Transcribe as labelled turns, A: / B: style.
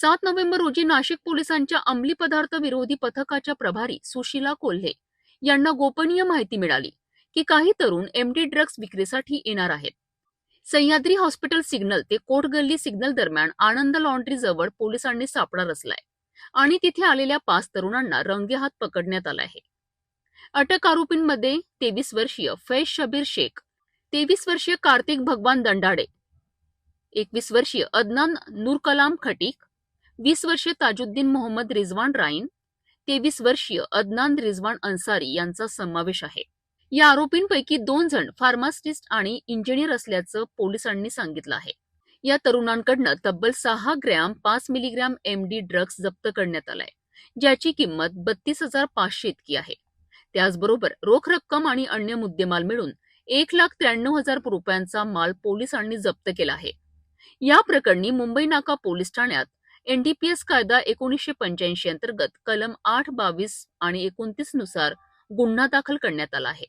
A: सात नोव्हेंबर रोजी नाशिक पोलिसांच्या अंमली पदार्थ विरोधी पथकाच्या प्रभारी सुशीला कोल्हे यांना गोपनीय माहिती मिळाली की काही तरुण एमडी ड्रग्ज विक्रीसाठी येणार आहेत. सह्याद्री हॉस्पिटल सिग्नल ते कोटगल्ली सिग्नल दरम्यान आनंद लॉन्ड्री जवळ पोलिसांनी सापळा रचलाय आणि तिथे आलेल्या पाच तरुणांना रंगेहात पकडण्यात आला आहे. अटक आरोपींमध्ये तेवीस वर्षीय फैज शबीर शेख तेवीस वर्षीय कार्तिक भगवान दंडाडे एकवीस वर्षीय अदनान नूरकलाम खटीक वीस वर्षीय ताजुद्दीन मोहम्मद रिझवान राईन तेवीस वर्षीय अदनान रिझवान अन्सारी यांचा समावेश आहे. या आरोपींपैकी दोन जण फार्मासिस्ट आणि इंजिनियर असल्याचं पोलिसांनी सांगितलं आहे. या तरुणांकडनं तब्बल सहा ग्रॅम पाच मिलीग्रॅम एमडी ड्रग्ज जप्त करण्यात आलाय ज्याची किंमत बत्तीस हजार पाचशे इतकी आहे. त्याचबरोबर रोख रक्कम आणि अन्य मुद्देमाल मिळून एक लाख त्र्याण्णव हजार रुपयांचा माल पोलिसांनी जप्त केला आहे. या प्रकरणी मुंबई नाका पोलीस ठाण्यात एनडीपीएस कायदा एकोणीसशे पंच्याऐंशी अंतर्गत कलम आठ बावीस आणि एकोणतीसनुसार गुन्हा दाखल करण्यात आला आहे.